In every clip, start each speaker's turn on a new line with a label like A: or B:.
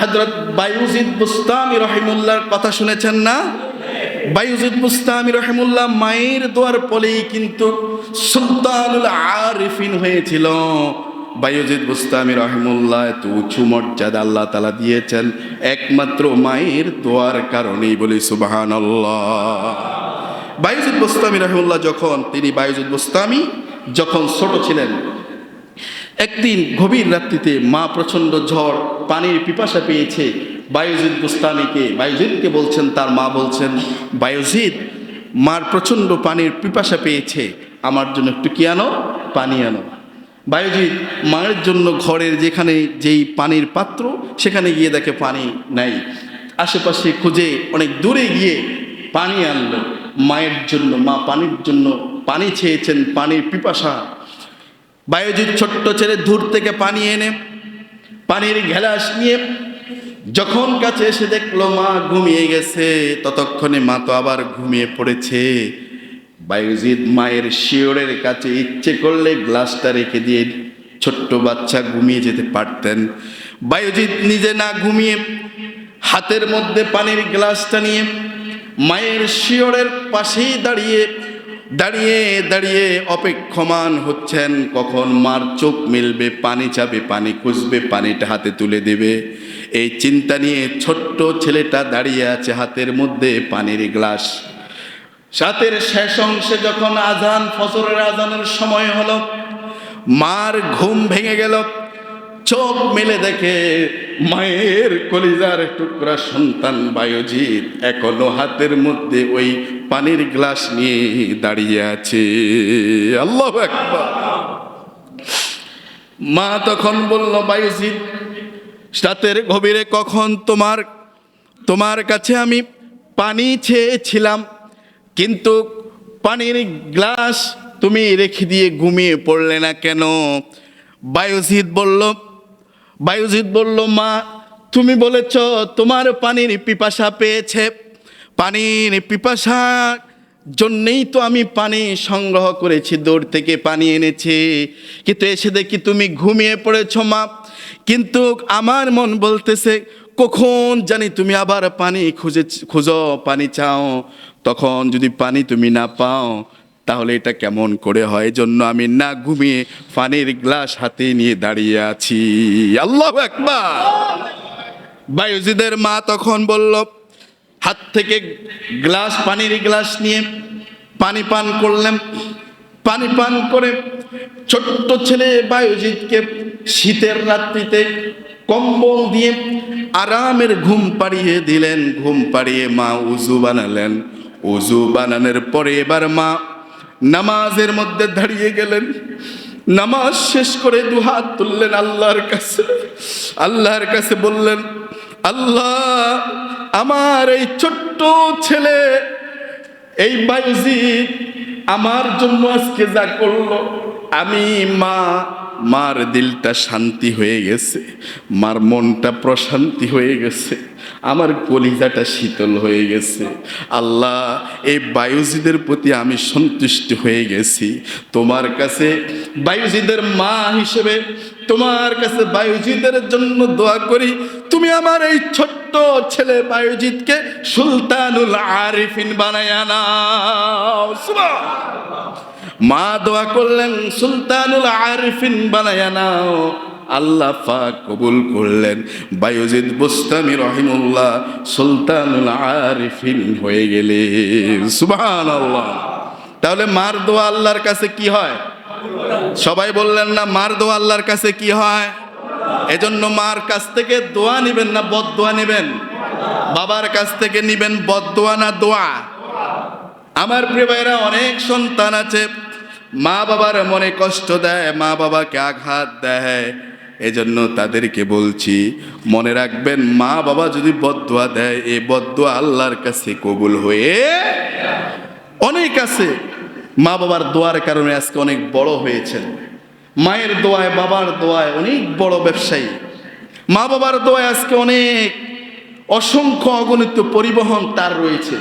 A: হজরত বায়ুজিদ বুস্তামি রহিমুল্লাহর কথা শুনেছেন না? বায়ুজিদ বুস্তামি রহিমুল্লাহ মায়ের দোয়ার পলেই কিন্তু সুলতানুল আরিফিন হয়েছিল। বায়ুজিদ বুস্তামি রহিমুল্লাহ এত উঁচু মর্যাদা আল্লাহ তালা দিয়েছেন। একমাত্র মায়ের দোয়ার কারণেই বলি সুবাহান বায়ুজিদ বুস্তামি রহিমুল্লাহ যখন, তিনি বায়ুজিদ বুস্তামি যখন ছোট ছিলেন একদিন গভীর রাত্রিতে মা প্রচণ্ড ঝড়, পানির পিপাসা পেয়েছে। বায়ুজিৎ বুস্তানিকে বায়ুজিৎকে বলছেন, তার মা বলছেন, বায়ুজিৎ, মার প্রচণ্ড পানির পিপাসা পেয়েছে। আমার জন্য একটু কি আনো? পানি আনো। বায়ুজিৎ মায়ের জন্য ঘরের যেখানে যেই পানির পাত্র, সেখানে গিয়ে দেখে পানি নাই। আশেপাশে খুঁজে অনেক দূরে গিয়ে পানি আনলো। মায়ের জন্য, মা পানির জন্য পানি চেয়েছেন, পানির পিপাসা বায়ুজিৎ ছোট্ট ছেলে দূর থেকে পানি এনে পানির ঘেলাস নিয়ে যখন কাছে এসে দেখল মা ঘুমিয়ে গেছে, ততক্ষণে মা তো আবার ঘুমিয়ে পড়েছে। বায়ুজিৎ মায়ের শিওরের কাছে ইচ্ছে করলে গ্লাসটা রেখে দিয়ে ছোট্ট বাচ্চা ঘুমিয়ে যেতে পারতেন। বায়ুজিৎ নিজে না ঘুমিয়ে হাতের মধ্যে পানির গ্লাসটা নিয়ে মায়ের শিওরের পাশেই দাঁড়িয়ে দাঁড়িয়ে দাঁড়িয়ে অপেক্ষমান হচ্ছেন। কখন মার চোখ মিলবে, পানি চাবে, পানি খুঁজবে, পানিটা হাতে তুলে দেবে। এই চিন্তা নিয়ে ছোট্ট ছেলেটা দাঁড়িয়ে আছে হাতের মধ্যে পানির গ্লাস। সাতের শেষ অংশে যখন আজান ফসরের আজানের সময় হলো, মার ঘুম ভেঙে গেল। চোখ মেলে দেখে মায়ের কলিজার টুকরা সন্তান বায়োজিৎ এখনও হাতের মধ্যে ওই পানির গ্লাস নিয়ে দাঁড়িয়ে আছে। আল্লাহ মা তখন বলল বায়োজিৎ রাতের গভীরে কখন তোমার তোমার কাছে আমি পানি চেয়েছিলাম, কিন্তু পানির গ্লাস তুমি রেখে দিয়ে ঘুমিয়ে পড়লে না কেন? বায়ুজিৎ বলল বায়ুজিৎ বলল, মা, তুমি বলেছ তোমার পানির পিপাসা পেয়েছে। পানির পিপাসা। জন্যেই তো আমি পানি সংগ্রহ করেছি, দূর থেকে পানি এনেছি। কিন্তু এসে দেখি তুমি ঘুমিয়ে পড়েছ, মা। কিন্তু আমার মন বলতেছে, কখন জানি তুমি আবার পানি খুঁজে, খুঁজো, পানি চাও। তখন যদি পানি তুমি না পাও, তাহলে এটা কেমন করে হয়? জন্য আমি না ঘুমিয়ে পানির গ্লাস হাতে নিয়ে দাঁড়িয়ে আছি। আল্লাহ একবার বায়ুজিদের মা তখন বলল হাত থেকে গ্লাস, পানির গ্লাস নিয়ে পানি পান করলেন। পানি পান করে ছোট্ট ছেলে বায়ুজিৎকে শীতের রাত্রিতে কম্বল দিয়ে আরামের ঘুম পাড়িয়ে দিলেন, ঘুম পাড়িয়ে মা উজু বানালেন। উজু বানানোর পরে এবার মা নামাজের মধ্যে দাঁড়িয়ে গেলেন। নামাজ শেষ করে দু হাত তুললেন আল্লাহর কাছে। আল্লাহর কাছে বললেন, আল্লাহ আমার এই ছোট্ট ছেলে এই বাইজি আমার জন্য আজকে যা করল আমি মা মার দিলটা শান্তি হয়ে গেছে, মার মনটা প্রশান্তি হয়ে গেছে, আমার কলিজাটা শীতল হয়ে গেছে। আল্লাহ, এই বায়ুজিদের প্রতি আমি সন্তুষ্ট হয়ে গেছি। তোমার কাছে বায়ুজিদের মা হিসেবে, তোমার কাছে বায়ুজিদের জন্য দোয়া করি। তুমি আমার এই ছোট্ট ছেলে বায়ুজিৎকে সুলতানুল আরিফিন বানায়া সুবহান মা দোয়া করলেন, সুলতানুল আরিফিন বানায়া নাও। আল্লাহ পাক কবুল করলেন। বায়ুজিদ বুস্তামি রহিমুল্লাহ সুলতানুল আরিফিন হয়ে গেলে। সুবহান আল্লাহ তাহলে মার দোয়া আল্লাহর কাছে কি হয়? সবাই বললেন না, মার দোয়া আল্লাহর কাছে কি হয়? এজন্য মার কাছ থেকে দোয়া নেবেন না, বদ দোয়া নেবেন? বাবার কাছ থেকে নিবেন, বদ দোয়া না দোয়া? আমার প্রিয় ভাইরা অনেক সন্তান আছে মা বাবার মনে কষ্ট দেয়, মা বাবাকে আঘাত দেয়। এজন্য তাদেরকে বলছি, মনে রাখবেন, মা বাবা যদি বদুয়া দেয়, এ বদুয়া আল্লাহর কাছে কবুল হয়ে অনেক আছে। মা বাবার দোয়ার কারণে আজকে অনেক বড় হয়েছেন। মায়ের দোয়ায়, বাবার দোয়ায় অনেক বড় ব্যবসায়ী। মা বাবার দোয়ায় আজকে অনেক অসংখ্য অগণিত পরিবহন তার রয়েছে।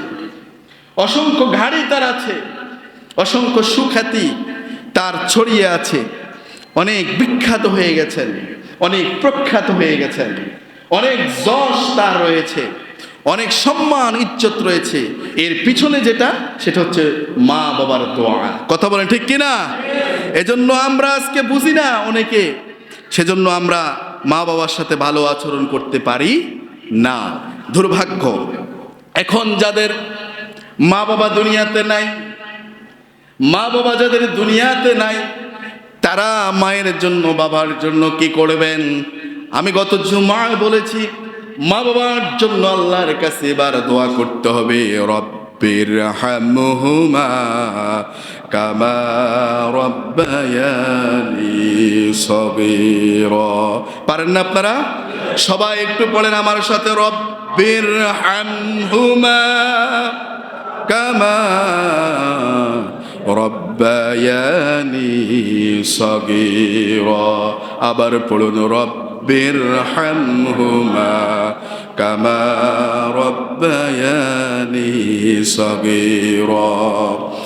A: অসংখ্য গাড়ি তার আছে। অসংখ্য সুখ্যাতি তার ছড়িয়ে আছে। অনেক বিখ্যাত হয়ে গেছেন, অনেক প্রখ্যাত হয়ে গেছেন। অনেক যশ তার রয়েছে, অনেক সম্মান, ইজ্জত রয়েছে। এর পিছনে যেটা, সেটা হচ্ছে মা বাবার দোয়া। কথা বলেন ঠিক কিনা? এজন্য আমরা আজকে বুঝি না অনেকে, সেজন্য আমরা মা বাবার সাথে ভালো আচরণ করতে পারি না। দুর্ভাগ্য। এখন যাদের মা বাবা দুনিয়াতে নাই মা বাবা যাদের দুনিয়াতে নাই, তারা মায়ের জন্য, বাবার জন্য কি করবেন? আমি গত জুমায় বলেছি, মা বাবার জন্য আল্লাহর কাছে এবার দোয়া করতে হবে, রব্বির হামহুমা কামা রব্বায়ানি সগীরা। পারেন না আপনারা? সবাই একটু পড়েন আমার সাথে, রব্বির হামহুমা কামা রব্বায়ানি সগীরা আবার পড়ুন রব্বির হামহুমা কামা রব্বায়ানি সগীরা।